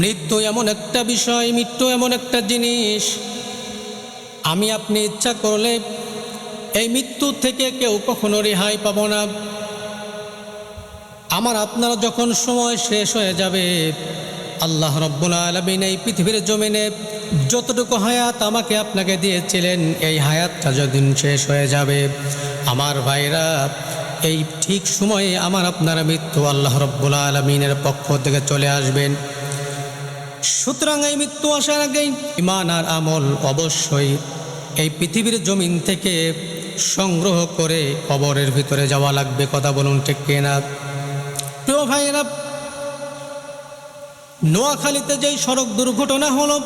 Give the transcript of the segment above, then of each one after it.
মৃত্যু এমন একটা বিষয়, মৃত্যু এমন একটা জিনিস। আমি আপনি ইচ্ছা করলে এই মৃত্যু থেকে কেউ কখনো রেহাই পাব না। আমার আপনার যখন সময় শেষ হয়ে যাবে, আল্লাহ রব্বুল আলমিন এই পৃথিবীর জমিনে যতটুকু হায়াত আমাকে আপনাকে দিয়েছিলেন, এই হায়াতটা যদিন শেষ হয়ে যাবে। আমার ভাইরা, এই ঠিক সময়ে আমার আপনার মৃত্যু আল্লাহ রব্বুল আলমিনের পক্ষ থেকে চলে আসবেন। সুতরাং এই মৃত্যু আসার আগেই ইমান আর আমল অবশ্যই এই পৃথিবীর জমিন থেকে সংগ্রহ করে কবরের ভিতরে যাওয়া লাগবে, কথা বলুন ঠিক কিনা? প্রিয় ভাইয়েরা, নোয়াখালীতে যেই সড়ক দুর্ঘটনা হলো,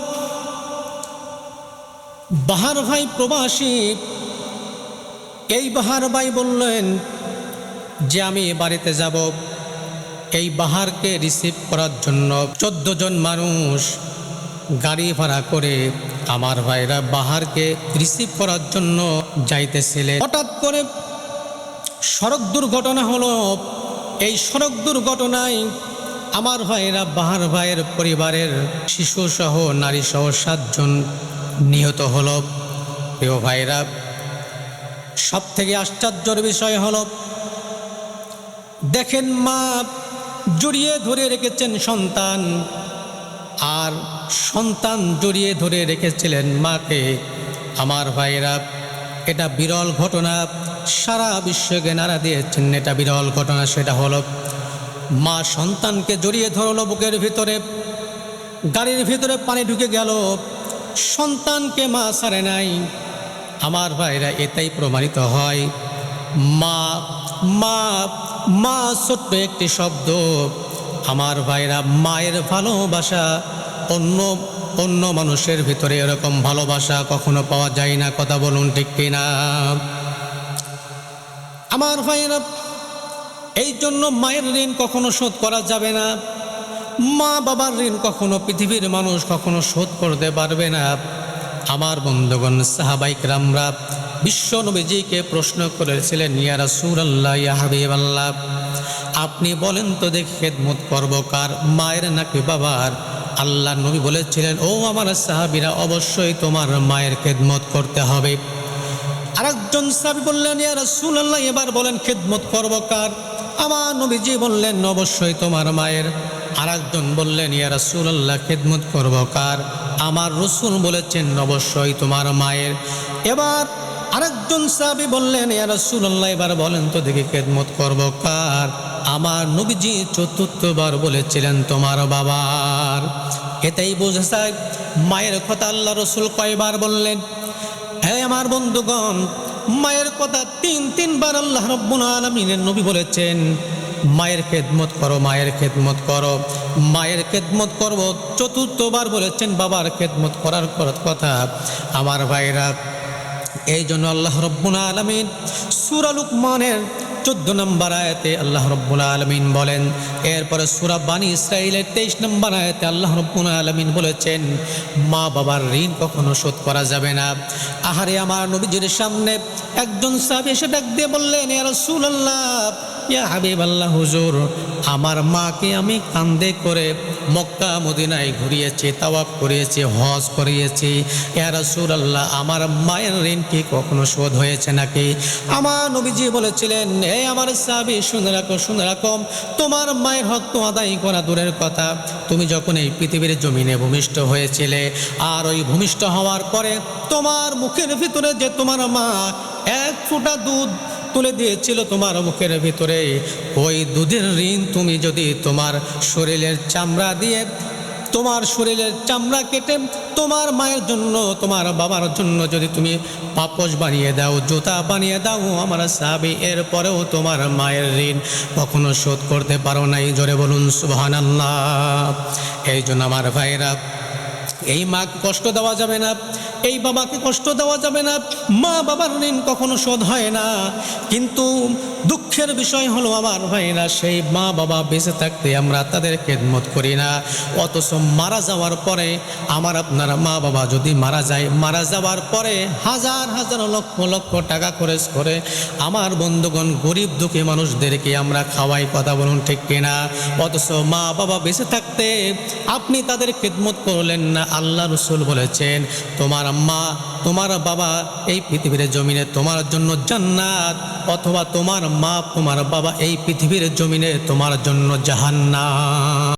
বাহার ভাই প্রবাসী এই বাহার ভাই বললেন যে আমি বাড়িতে যাব। এই বাহারকে রিসিভ করার জন্য চোদ্দ জন মানুষ গাড়ি ভাড়া করে আমার ভাইরা বাহারকে রিসিভ করার জন্য যাইতেছিলেন। হঠাৎ করে সড়ক দুর্ঘটনা হলো। এই সড়ক দুর্ঘটনায় আমার ভাইরা বাহার ভাইয়ের পরিবারের শিশু সহ নারী সহ সাতজন নিহত হলো। প্রিয় ভাইরা সব থেকে আশ্চর্যের বিষয় হলো, দেখেন মা জড়িয়ে ধরে রেখেছেন সন্তান। আর সন্তান জড়িয়ে ধরে রেখেছিলেন মাকে। আমার ভাইয়েরা, এটা বিরল ঘটনা। সারা বিশ্বকে নাড়া দিয়েছেন, এটা বিরল ঘটনা সেটা হলো, মা সন্তানকে জড়িয়ে ধরলো বুকের ভিতরে, গাড়ির ভিতরে পানি ঢুকে গেল। সন্তানকে মা সারে নাই। আমার ভাইরা এটাই প্রমাণিত হয়। মা মা মা, ছোট্ট একটি শব্দ। আমার ভাইরা মায়ের ভালোবাসা, অন্য অন্য মানুষের ভিতরে এরকম ভালোবাসা কখনো পাওয়া যায় না, কথা বলুন ঠিক কিনা? আমার ভাইরা এই জন্য মায়ের ঋণ কখনো শোধ করা যাবে না। মা বাবার ঋণ কখনো পৃথিবীর মানুষ কখনো শোধ করতে পারবে না। আমার বন্ধুগণ সাহাবাইক রামরা বিশ্ব নবীজিকে প্রশ্ন করেছিলেন, ইয়া রাসূলুল্লাহ, ইয়া হাবিবাল্লাহ, আপনি বলেন তো দেখ খেদমত করব কার, মায়ের নাকি বাবার? আল্লাহ নবী বলেছিলেন, ও আমার সাহাবীরা, অবশ্যই তোমার মায়ের খেদমত করতে হবে। আরেকজন সাহাবী বললেন, ইয়া রাসূলুল্লাহ, এবার বলেন খেদমত করব কার? আমার নবীজি বললেন, অবশ্যই তোমার মায়ের। আরেকজন বললেন, ইয়া রাসূলুল্লাহ, খেদমত করব কার? আমার রসুল বলেছেন, অবশ্যই তোমার মায়ের। এবার আরেকজন সাহাবী বললেন, ইয়া রাসূলুল্লাহ, এবার বলেন তো দেখি খেদমত করব কার? আমার নবীজি চতুর্থবার বলেছিলেন, তোমার বাবার। এটাই বোঝা যায়, মায়ের কথা আল্লাহ রসুল কয়বার বললেন? হ্যাঁ আমার বন্ধুগণ, মায়ের কথা তিন, তিনবার আল্লাহ রব্বুল আলমিনের নবী বলেছেন, মায়ের খেদমত করো, মায়ের খেদমত করো। মায়ের খেদমত করব, চতুর্থবার বলেছেন, বাবার খেদমত করার কথা। আমার ভাইরা এই জন্য আল্লাহ রব্বুল আলমিন সুরা মানের চোদ্দ নম্বর আয়তে আল্লাহ রব্বুল আলমিন বলেন, এরপরে সুরা বাণী ইসরায়েলের তেইশ নম্বর আয়াতে আল্লাহ রব্বুল আলমিন বলেছেন, মা বাবার ঋণ কখনো শোধ করা যাবে না। আহারে আমার নবীজির সামনে একজন সাহেব এসে ডাক দিয়ে বললেন ইয়া রাসূলুল্লাহ ইয়া হাবিব আল্লাহ হুজুর, আমার মাকে আমি কান্দে করে মক্কা, মদিনায় ঘুরিয়েছি তাওয়াব করিয়েছি, হজ করিয়েছি। ইয়া রাসূলুল্লাহ, আমার মায়ের ঋণ কি কখনো শোধ হয়েছে নাকি? আমার নবীজি বলেছিলেন, এ আমার সাহাবী, শুনে রাখো শুনে রাখো, তোমার মায়ের হক তো আদায় করা দূরের কথা। তুমি যখন এই পৃথিবীর জমিনে ভূমিষ্ঠ হয়েছিলে, আর ওই ভূমিষ্ঠ হওয়ার পরে তোমার মুখের ভিতরে যে তোমার মা, এক ফোঁটা দুধ তুলে দিয়েছিল তোমার মুখের ভিতরে। ওই দুধের ঋণ তুমি যদি তোমার শরীরের চামড়া দিয়ে, তোমার শরীরের চামড়া কেটে তোমার মায়ের জন্য, তোমার বাবার জন্য যদি তুমি পাপস বানিয়ে দাও, জুতা বানিয়ে দাও, আমার সাবি এরপরেও তোমার মায়ের ঋণ কখনো শোধ করতে পারো নাই। জোরে বলুন সুবহান আল্লাহ এই জন্য আমার ভাইরা এই মাকে কষ্ট দেওয়া যাবে না, এই বাবাকে কষ্ট দেওয়া যাবে না, মা বাবার ঋণ কখনো শোধ হয় না। কিন্তু দুঃখের বিষয় হলো আমার হয় না সেই মা বাবা বেঁচে থাকতে আমরা তাদের খেদমত করি না। অথচ মারা যাওয়ার পরে আমার আপনার মা বাবা যদি মারা যায়, মারা যাওয়ার পরে হাজার হাজার লক্ষ লক্ষ টাকা খরচ করে আমার বন্ধুগণ গরিব দুঃখী মানুষদেরকে আমরা খাওয়াই, কথা বলুন ঠিক কিনা? অথচ মা বাবা বেঁচে থাকতে আপনি তাদের খেদমত করলেন না আল্লাহ রসুল বলেছেন, তোমার মা তোমার বাবা এই পৃথিবীর জমিনে তোমার জন্য জান্নাত, অথবা তোমার মা, তোমার বাবা এই পৃথিবীর জমিনে তোমার জন্য জাহান্নাত